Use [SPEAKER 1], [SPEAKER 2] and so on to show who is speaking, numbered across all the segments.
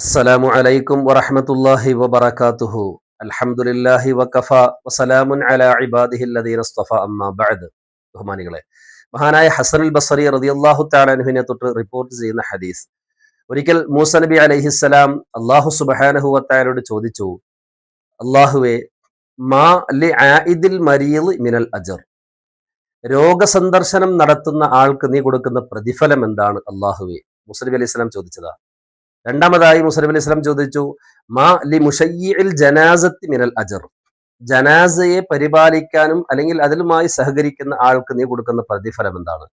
[SPEAKER 1] അസ്സലാമു അലൈക്കും വറഹ്മത്തുള്ളാഹി വബറകാതുഹു. അൽഹംദുലില്ലാഹി വകഫ. വസലാമുൻ അലാ ഇബാദിഹി അല്ലദീന ഇസ്തഫ അമ്മാ ബഅദ്. ബഹുമാനികളെ മഹാനായ ഹസൻ അൽ ബസറി റളിയല്ലാഹു തആല അൻഹുവിനെ തൊട്ട് റിപ്പോർട്ട് ചെയ്യുന്ന ഹദീസ്. ഒരിക്കൽ മൂസ നബി അലൈഹിസ്സലാം അല്ലാഹു സുബ്ഹാനഹു വതആലയോട് ചോദിച്ചു അല്ലാഹുവേ മാ ലി ആയിദിൽ മരീദ് മിനൽ അജർ. രോഗസന്ദർശനം നടത്തുന്ന ആൾക്ക് നീ കൊടുക്കുന്ന പ്രതിഫലം എന്താണ് അല്ലാഹുവേ? മൂസ അലൈഹി സ്വലാം ചോദിച്ചതാ. രണ്ടാമതായി മുസ്ലിം അലി ഇസ്ലാം ചോദിച്ചു മാ ലി മുഷയ്യിൽ ജനാസത്തി മിനൽ അജർ? ജനാസയെ പരിപാലിക്കാനും അല്ലെങ്കിൽ അതിലുമായി സഹകരിക്കുന്ന ആൾക്ക് നീ കൊടുക്കുന്ന പ്രതിഫലം എന്താണ്?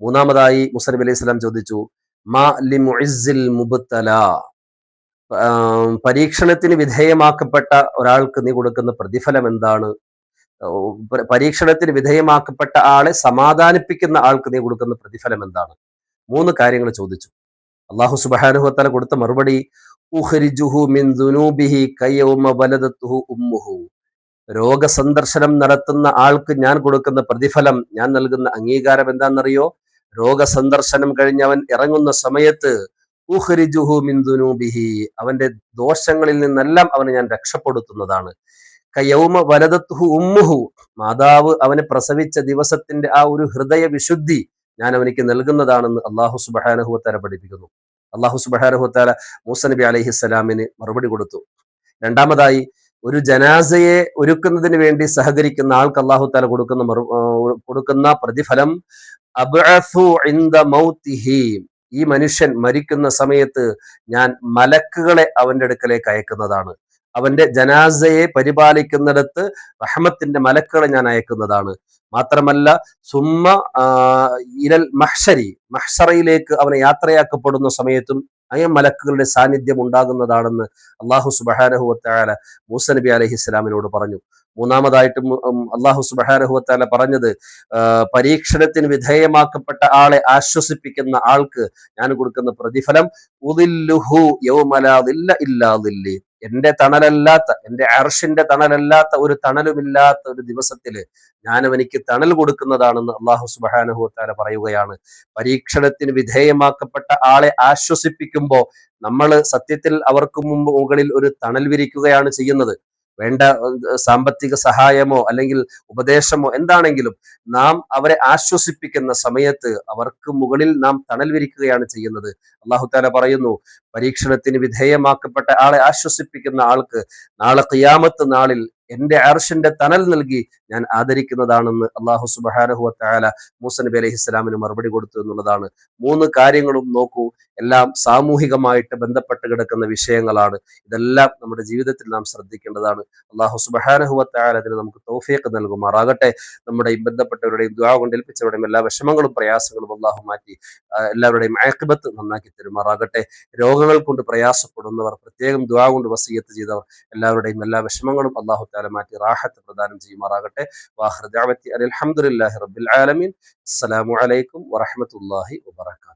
[SPEAKER 1] മൂന്നാമതായി മുസ്ലിം അലി ഇസ്ലാം ചോദിച്ചു മാ ലി മുഇസ്സിൽ മുബത്തല പരീക്ഷണത്തിന് വിധേയമാക്കപ്പെട്ട ഒരാൾക്ക് നീ കൊടുക്കുന്ന പ്രതിഫലം എന്താണ്? പരീക്ഷണത്തിന് വിധേയമാക്കപ്പെട്ട ആളെ സമാധാനിപ്പിക്കുന്ന ആൾക്ക് നീ കൊടുക്കുന്ന പ്രതിഫലം എന്താണ്? മൂന്ന് കാര്യങ്ങൾ ചോദിച്ചു. അള്ളാഹു സുബാനുഹത്തല കൊടുത്ത മറുപടി രോഗസന്ദർശനം നടത്തുന്ന ആൾക്ക് ഞാൻ കൊടുക്കുന്ന പ്രതിഫലം ഞാൻ നൽകുന്ന അംഗീകാരം എന്താണെന്നറിയോ? രോഗസന്ദർശനം കഴിഞ്ഞ് അവൻ ഇറങ്ങുന്ന സമയത്ത് അവന്റെ ദോഷങ്ങളിൽ നിന്നെല്ലാം അവനെ ഞാൻ രക്ഷപ്പെടുത്തുന്നതാണ്. കയൗമ വലതത്തുഹു ഉമ്മുഹു. മാതാവ് അവനെ പ്രസവിച്ച ദിവസത്തിന്റെ ആ ഒരു ഹൃദയ വിശുദ്ധി ഞാൻ അവനിക്ക് നൽകുന്നതാണെന്ന് അള്ളാഹു സുബഹാനഹുവത്താല പഠിപ്പിക്കുന്നു. അള്ളാഹു സുബഹാനഹുത്താല മൂസ നബി അലഹിസ്സലാമിന് മറുപടി കൊടുത്തു. രണ്ടാമതായി ഒരു ജനാസയെ ഒരുക്കുന്നതിന് വേണ്ടി സഹകരിക്കുന്ന ആൾക്ക് അള്ളാഹു താല കൊടുക്കുന്ന മറു കൊടുക്കുന്ന പ്രതിഫലം ഈ മനുഷ്യൻ മരിക്കുന്ന സമയത്ത് ഞാൻ മലക്കുകളെ അവന്റെ അടുക്കലേക്ക് അയക്കുന്നതാണ്. അവന്റെ ജനാസയെ പരിപാലിക്കുന്നിടത്ത് റഹ്മത്തിന്റെ മലക്കുകളെ ഞാൻ അയക്കുന്നതാണ്. മാത്രമല്ല സുമ്മ ഇരൽ മഹ്ഷരി മഹ്ഷറയിലേക്ക് അവനെ യാത്രയാക്കപ്പെടുന്ന സമയത്തും അയ മലക്കുകളുടെ സാന്നിധ്യം ഉണ്ടാകുന്നതാണെന്ന് അള്ളാഹു സുബഹാനഹുവത്താല മൂസ നബി അലഹി ഇസ്ലാമിനോട് പറഞ്ഞു. മൂന്നാമതായിട്ട് അള്ളാഹു സുബഹാനഹുവത്താല പറഞ്ഞത് പരീക്ഷണത്തിന് വിധേയമാക്കപ്പെട്ട ആളെ ആശ്വസിപ്പിക്കുന്ന ആൾക്ക് ഞാൻ കൊടുക്കുന്ന പ്രതിഫലം ഉദില്ലുഹു എന്റെ തണലല്ലാത്ത എന്റെ അർഷിന്റെ തണലല്ലാത്ത ഒരു തണലുമില്ലാത്ത ഒരു ദിവസത്തിൽ ഞാൻ അവനിക്ക് തണൽ കൊടുക്കുന്നതാണെന്ന് അള്ളാഹു സുബാനുഹുത്താല പറയുകയാണ്. പരീക്ഷണത്തിന് വിധേയമാക്കപ്പെട്ട ആളെ ആശ്വസിപ്പിക്കുമ്പോൾ നമ്മൾ സത്യത്തിൽ അവർക്ക് മുമ്പ് മുകളിൽ ഒരു തണൽ വിരിക്കുകയാണ് ചെയ്യുന്നത്. വേണ്ട സാമ്പത്തിക സഹായമോ അല്ലെങ്കിൽ ഉപദേശമോ എന്താണെങ്കിലും നാം അവരെ ആശ്വസിപ്പിക്കുന്ന സമയത്ത് അവർക്ക് മുകളിൽ നാം തണൽ വിരിക്കുകയാണ് ചെയ്യുന്നത്. അള്ളാഹുത്താല പറയുന്നു പരീക്ഷണത്തിന് വിധേയമാക്കപ്പെട്ട ആളെ ആശ്വസിപ്പിക്കുന്ന ആൾക്ക് നാളെ കിയാമത്ത് നാളിൽ എന്റെ അർഷിന്റെ തണൽ നൽകി ഞാൻ ആദരിക്കുന്നതാണെന്ന് അള്ളാഹു സുബാനഹുല മൂസ നബി അലൈഹി ഇസ്ലാമിന് മറുപടി കൊടുത്തു എന്നുള്ളതാണ്. മൂന്ന് കാര്യങ്ങളും നോക്കൂ. എല്ലാം സാമൂഹികമായിട്ട് ബന്ധപ്പെട്ട് കിടക്കുന്ന വിഷയങ്ങളാണ്. ഇതെല്ലാം നമ്മുടെ ജീവിതത്തിൽ നാം ശ്രദ്ധിക്കേണ്ടതാണ്. അള്ളാഹു സുബാനഹുവത്തായാൽ അതിന് നമുക്ക് തോഫിയൊക്കെ നൽകുമാറാകട്ടെ. നമ്മുടെ ബന്ധപ്പെട്ടവരുടെയും ദ്വാ കൊണ്ട് ഏൽപ്പിച്ചവരുടെയും എല്ലാ വിഷമങ്ങളും പ്രയാസങ്ങളും അള്ളാഹു മാറ്റി എല്ലാവരുടെയും അയക്കബത്ത് നന്നാക്കി തരുമാറാകട്ടെ. രോഗങ്ങൾ കൊണ്ട് പ്രയാസപ്പെടുന്നവർ പ്രത്യേകം ദ്വാ കൊണ്ട് വസീയത്ത് ചെയ്തവർ എല്ലാവരുടെയും എല്ലാ വിഷമങ്ങളും അള്ളാഹു താല മാറ്റി റാഹത്ത് പ്രദാനം ചെയ്യുമാറാകട്ടെ. വാഹൃദാവത്തി അലഹമുല്ലാഹി റബ്ബിൽ ആലമീൻ. അസ്സലാമു അലൈക്കും വറഹമത്തല്ലാഹി വബർക്കാത്തു